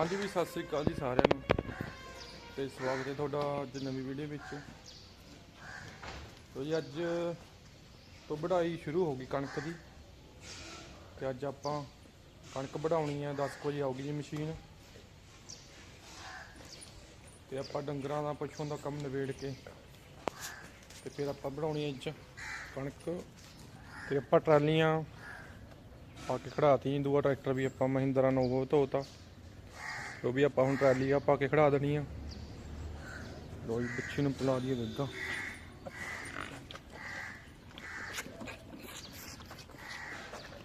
ਹਾਂਜੀ ਵੀ ਸਤਿ ਸ੍ਰੀ ਅਕਾਲ ਜੀ ਸਾਰਿਆਂ ਨੂੰ। ਤੇ ਸਵਾਗਤ ਹੈ ਤੁਹਾਡਾ ਅੱਜ ਨਵੀਂ ਵੀਡੀਓ ਵਿੱਚ। ਤੋ ਜੀ ਅੱਜ ਤੋਂ ਵਢਾਈ ਸ਼ੁਰੂ ਹੋ ਗਈ ਕਣਕ ਦੀ। ਤੇ ਅੱਜ ਆਪਾਂ ਕਣਕ ਵਢਾਉਣੀ ਹੈ 10 ਕੁ ਵਜੇ ਆਊਗੀ ਜੀ ਮਸ਼ੀਨ। ਤੇ ਆਪਾਂ ਡੰਗਰਾਂ ਦਾ ਪਸ਼ੂਆਂ ਦਾ ਕੰਮ ਨਿਬੇੜ ਕੇ ਤੇ ਫਿਰ ਆਪਾਂ ਵਢਾਉਣੀ ਹੈ ਅੱਜ ਕਣਕ। ਤੇ ਆਪਾਂ ਟਰਾਲੀਆਂ ਪਾ ਕੇ ਖੜਾਤੀ ਦੂਆ ਟਰੈਕਟਰ ਵੀ ਆਪਾਂ ਮਹਿੰਦਰਾ, ਨੋਵੋ, ਧੋਤਾ। ਉਹ ਵੀ ਆਪਾਂ ਹੁਣ ਟਰਾਲੀ ਆ ਪਾ ਕੇ ਖੜਾ ਦੇਣੀ ਆ। ਲੋ ਜੀ, ਪਿੱਛੇ ਨੂੰ ਪਲਾ ਦਈਏ ਗੱਗਾ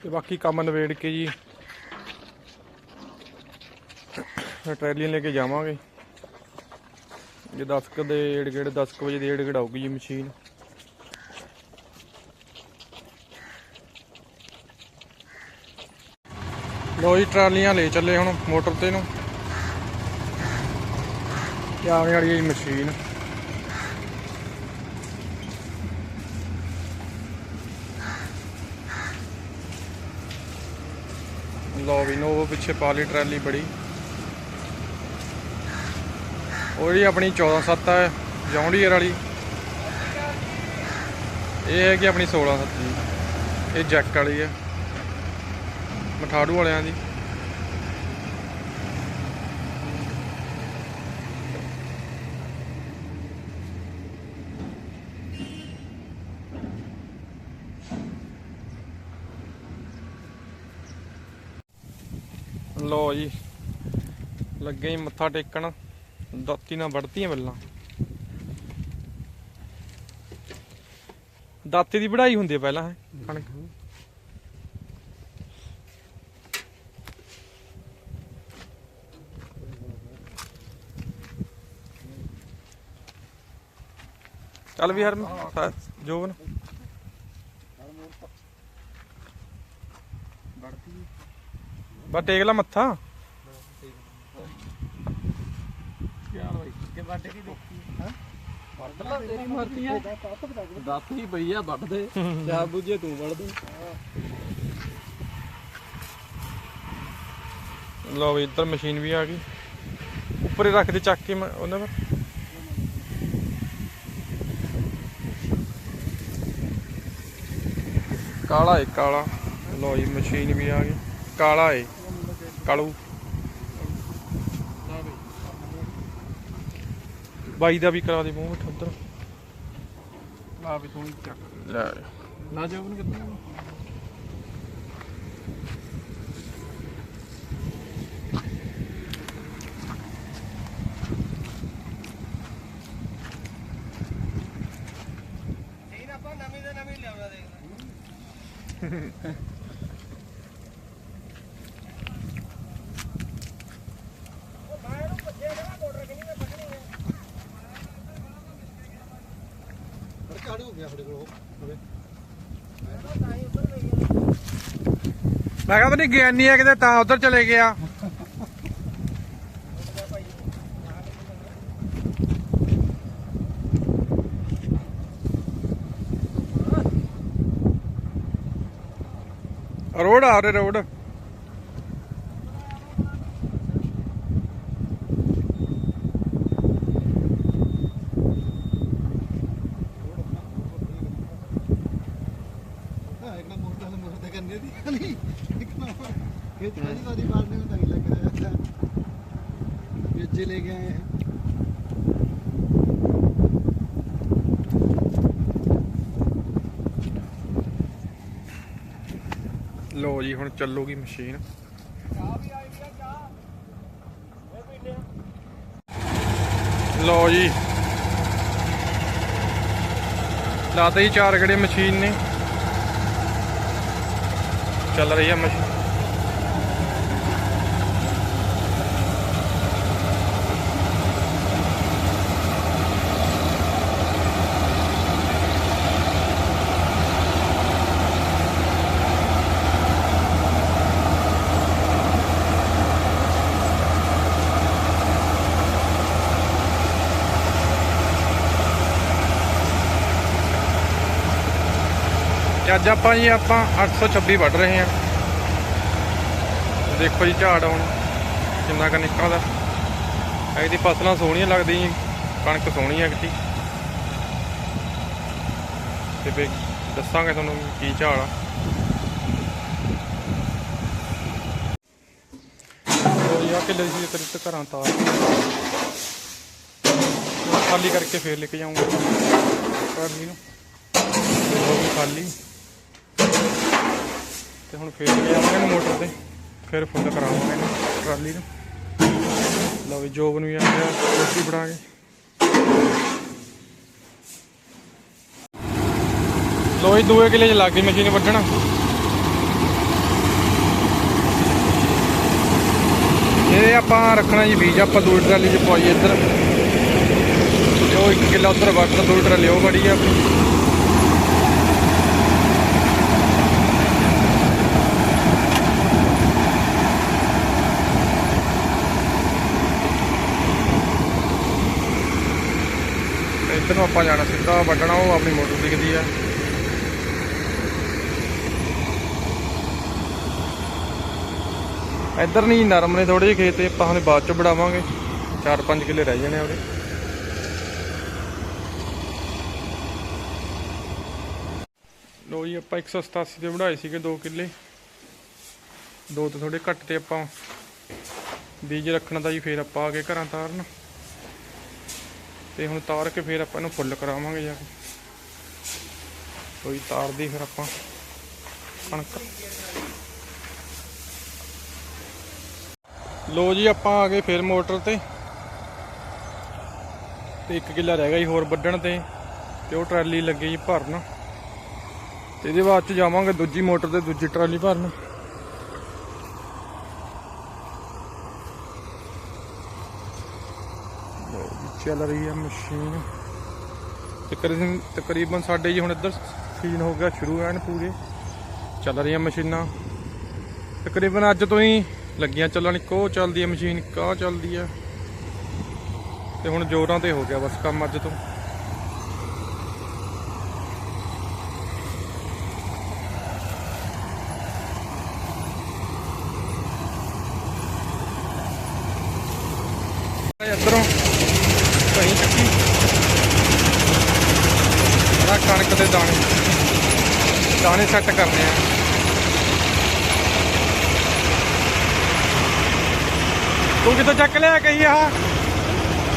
ਤੇ ਬਾਕੀ ਕੰਮ ਨਵੇੜ ਕੇ ਜੀ ਟਰਾਲੀਆਂ ਲੈ ਕੇ ਜਾਵਾਂਗੇ। ਜੇ 10 ਕ ਦੇ ਏੜ ਗੇੜ 10 ਕੁ ਵਜੇ ਦੇ ਏੜ ਗੇੜ ਆਊਗੀ ਜੀ ਮਸ਼ੀਨ। ਲੋ ਜੀ, ਟਰਾਲੀਆਂ ਲੈ ਚੱਲੇ ਹੁਣ ਮੋਟਰ ਤੇ ਨੂੰ। ਤੇ ਆਉਣ ਵਾਲੀ ਹੈ ਮਸ਼ੀਨ। ਲੋ ਵੀ ਨੋ ਪਿੱਛੇ ਪਾ ਲਈ ਟਰਾਲੀ ਬੜੀ। ਉਹ ਜਿਹੜੀ ਆਪਣੀ 147 ਹੈ ਜੌਂਡੀਅਰ ਵਾਲੀ। ਇਹ ਹੈ ਕਿ ਆਪਣੀ 167 ਜੀ। ਇਹ ਜੈਕ ਵਾਲੀ ਹੈ। ਮਠਾੜੂ ਵਾਲਿਆਂ ਦੀ। ਲੋ ਜੀ, ਲੱਗੇ ਹੀ ਮੱਥਾ ਟੇਕਣ। ਦਾਤੀ ਨਾਲ ਵੜਤੀਆਂ ਬੱਲਾਂ ਦਾਤੇ ਦੀ ਵਢਾਈ ਹੁੰਦੀ ਹੈ ਪਹਿਲਾਂ ਕਣਕ। ਚੱਲ ਵੀ ਹਰ ਜੋਬਨ। ਬਾ ਟੇਕ ਲਾ ਮੱਥਾ। ਤੇਰੀ ਮਰਜ਼ੀ ਆ ਦੱਸ ਹੀ ਪਈ ਆ ਵੱਢ ਦੇ ਜਾ ਬੁੱਝੇ ਤੂੰ ਵੱਢ ਦੇ। ਲਓ ਵੀ ਇੱਧਰ ਮਸ਼ੀਨ ਵੀ ਆ ਗਈ। ਉੱਪਰ ਹੀ ਰੱਖ ਦੇ ਚੱਕ ਕੇ ਮ- ਉਹਨਾਂ ਪਰ ਕਾਲਾ ਏ ਕਾਲਾ। ਲਓ ਜੀ ਮਸ਼ੀਨ ਵੀ ਆ ਗਈ। ਕਾਲਾ ਏ। ਕਾਲੂ। ਬਾਈ ਦਾ ਵੀ ਕਰਾ ਦੇ ਮੂੰਹ ਮਿੱਠਾ ਉੱਧਰ। ਆ ਵੀ ਤੂੰ ਚੱਕ। ਲੈ। ਨਾ ਜਾ ਉਹਨੂੰ ਕਿੱਦਾਂ ਮੈਂ ਕਹਿੰਦਾ ਨਹੀਂ ਗਿਆਨੀ ਆ ਕਿਤੇ, ਤਾਂ ਉਧਰ ਚਲੇ ਗਿਆ। ਰੋਡ ਆ ਰਹੇ ਰੋਡ ਇੱਕ ਨਾ ਮੋਟਰ ਤੇ ਮੋਟਰ ਤੇ ਕਰਨੇ ਦੀ ਨਹੀਂ ਇੱਕ ਨਾ ਇਹ ਤੇਰੀ ਵਾਰੀ ਮਾਰਨੇ ਨੂੰ ਤਾਂ ਹੀ ਲੱਗ ਰਿਹਾ ਹੈ। ਜੇ हैं ਲੋ ਜੀ, ਹੁਣ ਚੱਲੂਗੀ ਮਸ਼ੀਨ। ਲੋ ਜੀ। ਲਾਤੇ ਹੀ ਚਾਰ ਗੜੇ ਮਸ਼ੀਨ ਨੇ। ਚੱਲ ਰਹੀ ਹੈ ਮਸ਼ੀਨ। ਅੱਜ ਆਪਾਂ ਜੀ, ਆਪਾਂ 826 ਵੱਢ ਰਹੇ ਹਾਂ। ਦੇਖੋ ਜੀ ਝਾੜ ਹੁਣ ਕਿੰਨਾ ਕੁ ਨਿਕਲਦਾ। ਇਹਦੀ ਫਸਲਾਂ ਸੋਹਣੀਆਂ ਲੱਗਦੀਆਂ ਕਣਕ ਸੋਹਣੀ ਹੈ ਕਿਤੀ ਤੇ ਫੇ ਦੱਸਾਂਗੇ ਤੁਹਾਨੂੰ ਕੀ ਝਾਲ ਆ। ਹੋਰ ਕਿੱਲੇ ਸੀ ਤੇਰੇ ਘਰਾਂ ਤਾਰ ਖਾਲੀ ਕਰਕੇ ਫੇਰ ਲੈ ਕੇ ਜਾਊਂਗਾ। ਟਰਾਲੀ ਨੂੰ। ਉਹ ਵੀ ਖਾਲੀ। ਤੇ ਹੁਣ ਫੇਰ ਲੈ ਜਾਵਾਂਗੇ ਇਹਨੂੰ ਮੋਟਰ ਤੇ। ਫਿਰ ਫੁੱਲ ਕਰਾਵਾਂਗੇ ਇਹਨੂੰ ਟਰਾਲੀ ਨੂੰ। ਲਓ ਵੀ ਜੋਬ ਨੂੰ ਵੀ ਆ ਰੋਟੀ ਬਣਾ ਕੇ। ਲੋ ਜੀ, ਦੂਏ ਕਿਲੇ ਚ ਲੱਗ ਗਈ ਮਸ਼ੀਨ ਵੱਢਣ। ਇਹ ਆਪਾਂ ਰੱਖਣਾ ਜੀ ਬੀਜ, ਆਪਾਂ ਦੂਈ ਟਰਾਲੀ ਚ ਪਵਾਈਏ ਇੱਧਰ। ਤੇ ਉਹ ਇੱਕ ਕਿੱਲਾ ਉੱਧਰ ਵੱਢ ਦੂਈ ਟਰਾਲੀ, ਉਹ ਬੜੀ ਆ ਆਪਣੀ ਨੂੰ ਆਪਾਂ ਜਾਣਾ ਸਿੱਧਾ ਵੱਢਣਾ, ਉਹ ਆਪਣੀ ਮੋਟਰ ਦਿਖਦੀ ਆ। ਇੱਧਰ ਨਹੀਂ, ਨਰਮ ਨੇ ਥੋੜੇ ਜਿਹੇ ਖੇਤ ਤੇ ਆਪਾਂ ਹੁਣੇ ਬਾਅਦ ਚ ਵੜਾਵਾਂਗੇ 4-5 ਕਿੱਲੇ ਰਹਿ ਜਾਣੇ ਉਹਦੇ। ਲੋ ਜੀ, ਆਪਾਂ 187 ਤੇ ਬਣਾਏ ਸੀਗੇ 2 ਕਿੱਲੇ। ਦੋ ਤੋਂ ਥੋੜੇ ਘੱਟ ਤੇ ਆਪਾਂ ਬੀਜ ਰੱਖਣਾ ਦਾ ਜੀ, ਫੇਰ ਆਪਾਂ ਆ ਕੇ ਘਰਾਂ ਤਾਰਨ। ਤੇ ਹੁਣ ਤਾਰ ਕੇ ਫਿਰ ਆਪਾਂ ਇਹਨੂੰ ਫੁੱਲ ਕਰਾਵਾਂਗੇ ਜਾ ਕੇ। ਕੋਈ ਤਾਰਦੀ ਫਿਰ ਆਪਾਂ ਕਣਕ। ਲੋ ਜੀ, ਆਪਾਂ ਆ ਗਏ ਫਿਰ ਮੋਟਰ ਤੇ। ਤੇ ਇੱਕ ਕਿੱਲਾ ਰਹਿ ਗਿਆ ਜੀ ਹੋਰ ਵੱਢਣ ਤੇ ਤੇ ਉਹ ਟਰਾਲੀ ਲੱਗੀ ਜੀ ਭਰਨ। ਤੇ ਇਹਦੇ ਬਾਅਦ ਚ ਜਾਵਾਂਗੇ ਦੂਜੀ ਮੋਟਰ ਤੇ, ਦੂਜੀ ਟਰਾਲੀ ਭਰਨ। ਚੱਲ ਰਹੀ ਹੈ ਮਸ਼ੀਨ। ਤਕਰੀਬਨ ਤਕਰੀਬਨ ਸਾਡੇ ਜੀ ਹੁਣ ਇੱਧਰ ਸੀਨ ਹੋ ਗਿਆ ਸ਼ੁਰੂ ਐਨ ਪੂਰੇ। ਚੱਲ ਰਹੀਆਂ ਮਸ਼ੀਨਾਂ। ਤਕਰੀਬਨ ਅੱਜ ਤੋਂ ਹੀ ਲੱਗੀਆਂ ਚੱਲਣ। ਕੋ ਚੱਲਦੀ ਹੈ ਮਸ਼ੀਨ, ਇੱਕ ਚੱਲਦੀ ਹੈ ਤੇ ਹੁਣ ਜੋਰਾਂ ਤੇ ਹੋ ਗਿਆ ਬਸ ਕੰਮ ਅੱਜ ਤੋਂ ਇੱਧਰੋਂ ਕਹੀਂ ਚੱਕੀ ਆਹ ਕਣਕ ਦੇ ਦਾਣੇ ਦਾਣੇ ਸੈੱਟ ਕਰਨੇ ਆ। ਤੂੰ ਕਿੱਥੋਂ ਚੱਕ ਲਿਆ ਕਹੀ ਆ?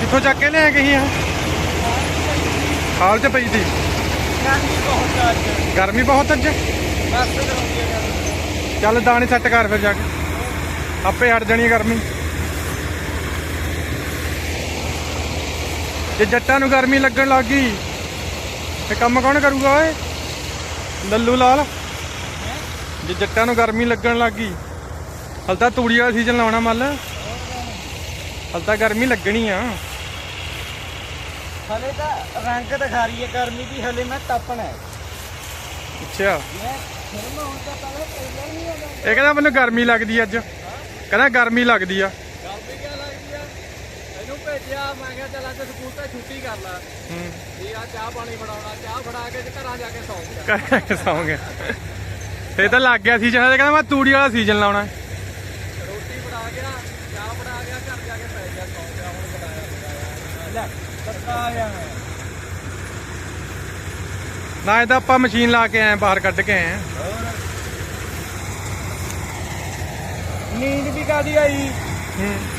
ਕਿੱਥੋਂ ਚੱਕ ਕੇ ਲਿਆ ਕਹੀ ਆ? ਹਾਲ ਚ ਪਈ ਸੀ। ਗਰਮੀ ਬਹੁਤ ਅੱਜ। ਚੱਲ ਦਾਣੇ ਸੈੱਟ ਕਰ ਫਿਰ ਜਾ ਕੇ। ਆਪੇ ਹਟ ਜਾਣੀ ਗਰਮੀ। ਜੇ ਜੱਟਾਂ ਨੂੰ ਗਰਮੀ ਲੱਗਣ ਲੱਗ ਗਈ ਤੇ ਕੰਮ ਕੌਣ ਕਰੂਗਾ ਓਏ? ਲੱਲੂ ਲਾਲ। ਜੇ ਜੱਟਾਂ ਨੂੰ ਗਰਮੀ ਲੱਗਣ ਲੱਗ ਗਈ ਹਲ ਤਾਂ ਤੂੜੀ ਵਾਲਾ ਸੀਜ਼ਨ ਲਾਉਣਾ ਮੱਲ। ਹਲ ਤਾਂ ਗਰਮੀ ਲੱਗਣੀ ਆ। ਹਲੇ ਤਾਂ ਰੰਗ ਦਿਖਾ ਰਹੀ ਹੈ ਗਰਮੀ ਦੀ ਹਲੇ ਮੈਂ ਤਪਣਾ ਹੈ। ਅੱਛਾ। ਇਹ ਕਹਿੰਦਾ ਮੈਨੂੰ ਗਰਮੀ ਲੱਗਦੀ ਅੱਜ। ਕਹਿੰਦਾ ਗਰਮੀ ਲੱਗਦੀ ਆ ਗਰਮੀ ਕਿਆ ਲੱਗਦੀ ਆ ਇਹਨੂੰ ਭੇਜਿਆ ਮੈਂ ਕਿਹਾ ਚੱਲ ਅੱਜ ਸਕੂਲ ਤੇ ਛੁੱਟੀ ਕਰ ਲਾ। ਹੂੰ। ਵੀ ਆ ਚਾਹ ਪਾਣੀ ਫੜਾਉਣਾ ਚਾਹ ਫੜਾ ਕੇ ਘਰਾਂ ਜਾ ਕੇ ਸੌਂ ਗਿਆ। ਕਹਿ ਸੌਂ ਗਿਆ। ਇਹ ਤਾਂ ਲੱਗ ਗਿਆ ਸੀਜ਼ਨ ਕਹਿੰਦਾ ਮੈਂ ਤੂੜੀ ਵਾਲਾ ਸੀਜ਼ਨ ਲਾਉਣਾ। ਰੋਟੀ ਫੜਾ ਗਿਆ ਚਾਹ ਫੜਾ ਗਿਆ ਘਰ ਜਾ ਕੇ ਪੈ ਗਿਆ ਸੌਂ ਗਿਆ ਹੁਣ ਬਤਾਇਆ ਲੈ ਪੱਕਾ ਆ ਗਿਆ। ਮੈਂ ਨਾ ਇਹ ਤਾਂ ਆਪਾਂ ਮਸ਼ੀਨ ਲਾ ਕੇ ਆਏ ਬਾਹਰ ਕੱਢ ਕੇ ਆਏ। ਨੀਂਦ ਵੀ ਕਾਦੀ ਆਈ? ਹੂੰ।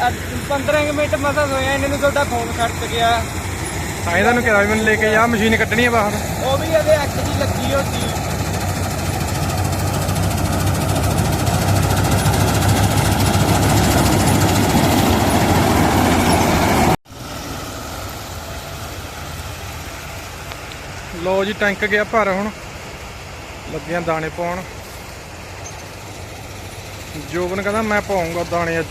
15 ਕੁ ਮਿੰਟ ਮਸਾ ਹੋਇਆ ਇਹਨਾਂ ਨੂੰ ਤੁਹਾਡਾ ਫੋਨ ਕੱਟ ਗਿਆ। ਤਾਂ ਇਹਨਾਂ ਨੂੰ ਕਿਹਾ ਵੀ ਮੈਨੂੰ ਲੈ ਕੇ ਜਾ ਮਸ਼ੀਨ ਕੱਢਣੀ ਹੈ ਬਾਹਰ। ਉਹ ਵੀ ਇਹਦੇ ਅੱਖ ਦੀ ਲੱਗੀ ਹੋਤੀ। ਲੋ ਜੀ ਟੈਂਕ ਗਿਆ ਭਰ ਹੁਣ। ਲੱਗਿਆ ਦਾਣੇ ਪਾਉਣ। ਜੋਬਨ ਕਹਿੰਦਾ ਮੈਂ ਪਾਉਂਗਾ ਦਾਣੇ ਅੱਜ।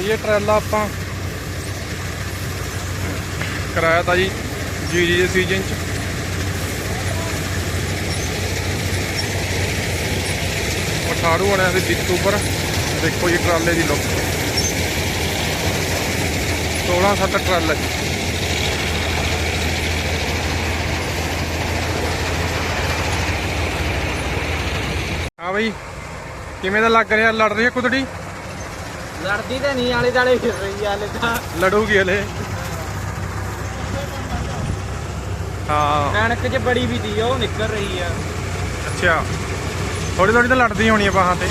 ਇਹ ਟਰੈਲਾ ਆਪਾਂ ਕਰਾਇਆ ਤਾਂ ਜੀ ਜੀ ਜੀ ਦੇ ਸੀਜ਼ਨ ਚ। ਮਠਾੜੂ ਵਾਲਿਆਂ ਦੇ ਦਿੱਤੂ ਪਰ ਦੇਖੋ ਜੀ ਟਰਾਲੇ ਦੀ ਲੁੱਕ 16 7 ਟਰਾਲਾ ਜੀ ਹਾਂ ਬਈ, ਕਿਵੇਂ ਦਾ ਲੱਗ ਰਿਹਾ? ਲੜ ਰਹੀ ਹੈ ਕੁਦੜੀ? ਲੜਦੀ ਤੇ ਨਹੀਂ ਆਲੇ ਦਾਲੇ ਫਿਰ ਰਹੀ ਆ ਹਲੇ ਤਾਂ ਲੜੂਗੀ ਹਲੇ। ਹਾਂ। ਕਣਕ 'ਚ ਬੜੀ ਵੀ ਦੀ ਉਹ ਨਿਕਲ ਰਹੀ ਆ। ਅੱਛਾ। ਥੋੜੀ ਥੋੜੀ ਤਾਂ ਲੜਦੀ ਹੋਣੀ ਆ ਬਾਹਾਂ ਤੇ।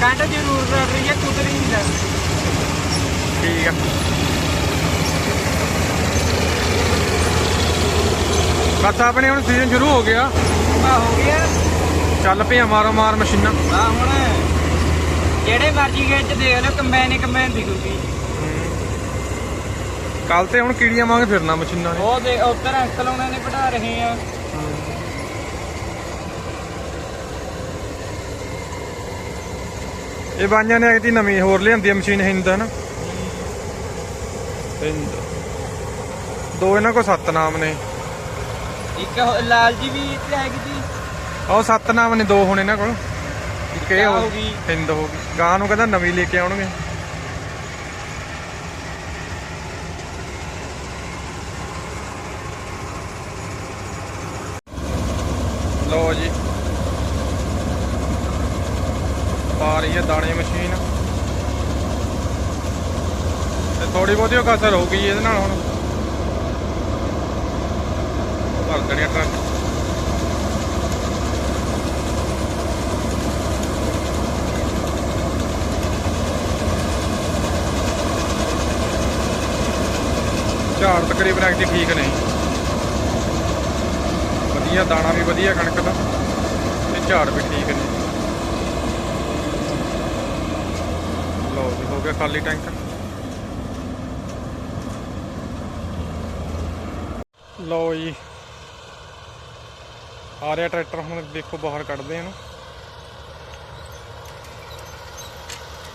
ਕੰਡ ਜ਼ਰੂਰ ਲੜ ਰਹੀ ਆ ਕੁਦਰੀ ਨਹੀਂ ਲੜਦੀ ਠੀਕ ਆ। ਬਸ ਆਪਣੇ ਹੁਣ ਸੀਜ਼ਨ ਸ਼ੁਰੂ ਹੋ ਗਿਆ। ਆ ਹੋ ਗਿਆ। ਚੱਲ ਪਿਆ ਮਾਰੋ ਮਾਰ ਮਸ਼ੀਨਾਂ। ਆ ਹੁਣ। ਜਿਹੜੇ ਮਰਜ਼ੀ ਗੇਟ 'ਚ ਦੇਖ ਲਓ ਕੰਬਾਈਨ ਹੀ ਕੰਬਾਈਨ ਦਿਖੂਗੀ ਕੱਲ ਤੇ ਹੁਣ ਕੀੜੀਆਂ ਵਾਂਗ ਫਿਰਨਾ ਮਸ਼ੀਨਾਂ ਨੇ। ਉਹ ਦੇ ਉੱਧਰ ਅੰਕਲ ਉਹਨਾਂ ਨੇ ਵਢਾ ਰਹੇ ਆ। ਇਹ ਬਾਈਆਂ ਨੇ ਅਗਤੀ ਨਵੀਂ ਹੋਰ ਲਿਆਂਦੀ ਆ ਮਸ਼ੀਨ ਹਿੰਦ ਹਨ ਹਿੰਦ ਦੋ ਇਹਨਾਂ ਕੋਲ ਸੱਤ ਨਾਮ ਨੇ। ਇੱਕ ਲਾਲ ਜੀ ਵੀ ਇੱਥੇ ਹੈਗੀ ਸੀ। ਉਹ ਸੱਤ ਨਾਮ ਨੇ ਦੋ ਹੁਣ ਇਹਨਾਂ ਕੋਲ। ਇੱਕ ਇਹ ਹੋ ਗਈ? ਹਿੰਦ ਹੋ ਗਈ। ਗਾਂ ਨੂੰ ਕਹਿੰਦਾ ਨਵੀਂ ਲੈ ਕੇ ਆਉਣਗੇ। ਲਓ ਜੀ। ਪਾ ਰਹੀ ਹੈ ਦਾਣੇ ਮਸ਼ੀਨ। ਤੇ ਥੋੜੀ ਬਹੁਤੀ ਉਹ ਕਸਰ ਹੋ ਗਈ ਇਹਦੇ ਨਾਲ ਹੁਣ। ਭਰ ਦੇਣੀਆਂ ਟਰੱਕ ਝਾੜ ਤਕਰੀਬਨ ਐਕਟੀ ਠੀਕ ਨੇ। ਵਧੀਆ, ਦਾਣਾ ਵੀ ਵਧੀਆ, ਕਣਕ ਦਾ। ਤੇ ਝਾੜ ਵੀ ਠੀਕ ਨੇ। ਲਓ ਜੀ, ਹੋ ਗਿਆ ਖਾਲੀ ਟੈਂਕ। ਲਓ ਜੀ। ਆ ਰਿਹਾ ਟਰੈਕਟਰ, ਹੁਣ ਦੇਖੋ ਬਾਹਰ ਕੱਢਦੇ ਇਹਨੂੰ।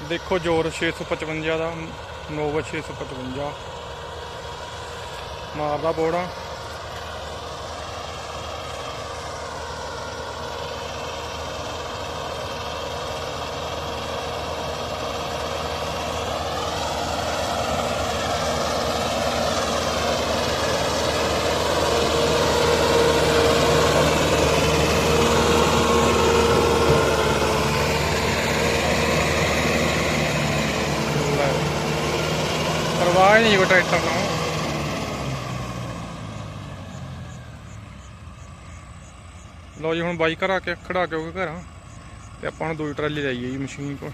ਦੇਖੋ ਜ਼ੋਰ 655 ਦਾ, ਨੋਵਾ 655 ਮਾਰਦਾ ਬੋੜਾ ਲੈ। ਨਹੀਂ ਕੋਈ ਟਰੈਕਟਰ ਨੂੰ ਲਓ ਜੀ ਹੁਣ ਬਾਈ ਘਰ ਆ ਕੇ ਖੜਾ ਕੇ ਉਹ ਘਰਾਂ। ਤੇ ਆਪਾਂ ਨੂੰ ਦੂਜੀ ਟਰਾਲੀ ਲਾਈਏ ਜੀ ਮਸ਼ੀਨ ਕੋਲ।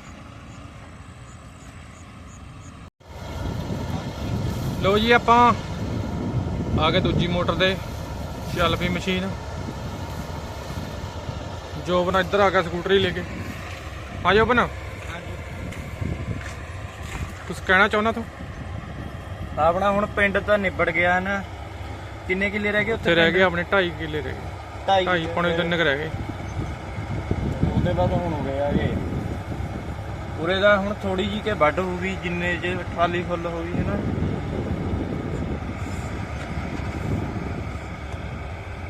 ਲਓ ਜੀ ਆਪਾਂ ਆ ਗਏ ਦੂਜੀ ਮੋਟਰ ਤੇ ਚੱਲ ਪਈ ਮਸ਼ੀਨ। ਜੋਬਨ ਇੱਧਰ ਆ ਗਿਆ ਸਕੂਟਰੀ ਲੈ ਕੇ। ਆ ਜੋਬਨ ਕੁਝ ਕਹਿਣਾ ਚਾਹੁੰਦਾ ਤੂੰ? ਆਪਣਾ ਹੁਣ ਪਿੰਡ ਤਾਂ ਨਿਬੜ ਗਿਆ ਨਾ। ਕਿੰਨੇ ਕਿੱਲੇ ਰਹਿ ਗਏ ਉੱਥੇ ਰਹਿ ਗਏ ਆਪਣੇ 2.5 ਕਿੱਲੇ ਰਹਿ ਗਏ। ਢਾਈ 2.5 ਪੌਣੇ ਤਿੰਨ ਕੁ ਰਹਿ ਗਏ। ਉਹਦੇ ਬਾਅਦ ਹੁਣ ਹੋ ਗਏ ਆਗੇ ਉਰੇ ਦਾ ਹੁਣ ਥੋੜੀ ਜੀ ਕੇ ਵੱਢ ਹੋਊਗੀ ਜਿੰਨੇ ਜੇ ਟਰਾਲੀ ਫੁੱਲ ਹੋ ਗਈ ਹੈ ਨਾ।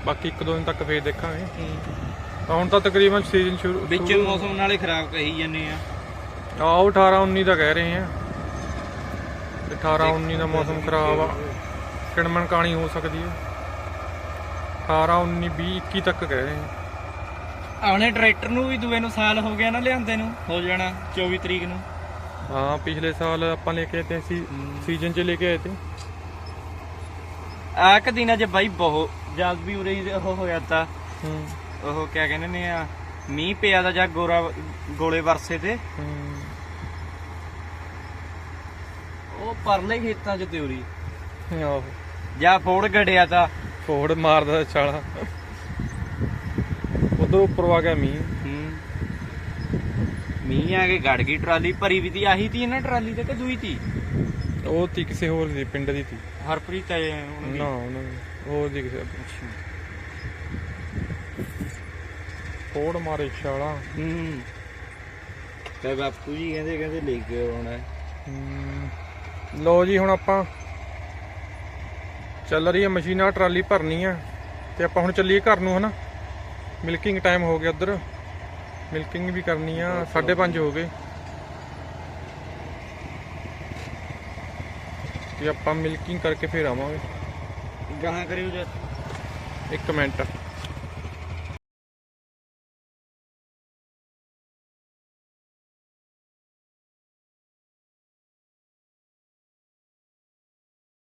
ਬਾਕੀ ਇੱਕ ਦੋ ਦਿਨ ਤੱਕ ਫੇਰ ਦੇਖਾਂਗੇ। ਤਾਂ ਹੁਣ ਤਾਂ ਤਕਰੀਬਨ ਸੀਜ਼ਨ ਸ਼ੁਰੂ ਵਿੱਚ ਮੌਸਮ ਨਾਲੇ ਖਰਾਬ ਕਹੀ ਜਾਂਦੇ ਆ। ਆਓ 18 19 ਦਾ ਕਹਿ ਰਹੇ ਆ। 18 19 ਦਾ ਮੌਸਮ ਖਰਾਬ ਆ। ਕਿਣਮਣ ਕਾਣੀ ਹੋ ਸਕਦੀ ਹੈ। 18 19 20 21 ਤੱਕ ਕਹਿ ਰਹੇ ਆ ਆਉਣੇ ਟਰੈਕਟਰ ਨੂੰ ਵੀ ਦੂਏ ਨੂੰ ਸਾਲ ਹੋ ਗਿਆ ਨਾ ਲਿਆਂਦੇ ਨੂੰ ਹੋ ਜਾਣਾ 24 ਤਰੀਕ ਨੂੰ। ਹਾਂ ਪਿਛਲੇ ਸਾਲ ਆਪਾਂ ਲੈ ਕੇ ਆਏ ਤੇ ਸੀ ਸੀਜ਼ਨ 'ਚ ਲੈ ਕੇ ਆਏ ਤੇ। ਆ ਕ ਦਿਨਾਂ 'ਚ ਬਾਈ ਬਹੁਤ ਜਦ ਵੀ ਉਰੇ ਹੀ ਉਹ ਹੋਇਆ ਤਾਂ। ਹੂੰ। ਉਹ ਕਿਆ ਕਹਿੰਦੇ ਨੇ ਆ ਮੀਂਹ ਪਿਆ ਦਾ ਜਾਂ ਗੋਰਾ ਗੋਲੇ ਵਰਸੇ ਤੇ। ਹੂੰ। ਉਹ ਪਰਲੇ ਖੇਤਾਂ 'ਚ ਤਿਉਰੀ ਆਹੋ। ਜਾਂ ਫੋੜ ਗੜਿਆ ਤਾਂ। ਫੋੜ ਮਾਰਦਾ ਛਾਲਾ। ਉਧਰ ਉੱਪਰ ਆ ਗਿਆ ਮੀਂਹ। ਮੀਂਹ ਆ ਕੇ ਗੜ ਗਈ ਟਰਾਲੀ ਭਰੀ ਵੀ ਤੀ ਆਹੀ ਤੀ ਨਾ ਟਰਾਲੀ ਤੇ ਕਿ ਦੂਈ ਤੀ? ਉਹ ਤੀ ਕਿਸੇ ਹੋਰ ਦੀ ਪਿੰਡ ਦੀ ਤੀ। ਹਰਪ੍ਰੀਤ ਆਏ ਵੀ? ਨਾ ਉਹਨਾਂ ਹੋਰ ਦੀ ਕਿਸੇ ਫੋੜ ਮਾਰੇ ਛਾਲਾ। ਹੂੰ। ਤੇ ਬਾਪੂ ਜੀ ਕਹਿੰਦੇ ਕਹਿੰਦੇ ਲੈ ਕੇ ਆਉਣਾ ਲਓ ਜੀ ਹੁਣ ਆਪਾਂ ਚੱਲ ਰਹੀ ਹੈ ਮਸ਼ੀਨਾਂ ਟਰਾਲੀ ਭਰਨੀ ਆ। ਤੇ ਆਪਾਂ ਹੁਣ ਚੱਲੀਏ ਘਰ ਨੂੰ ਹਨਾ? ਮਿਲਕਿੰਗ ਟਾਈਮ ਹੋ ਗਿਆ ਉਧਰ। ਮਿਲਕਿੰਗ ਵੀ ਕਰਨੀ ਆ 5:30 ਹੋ ਗਏ। ਵੀ ਆਪਾਂ ਮਿਲਕਿੰਗ ਕਰਕੇ ਫੇਰ ਆਵਾਂਗੇ। ਗਾਹਾਂ ਕਰਿਓ ਜੇ ਇੱਕ ਮਿੰਟ।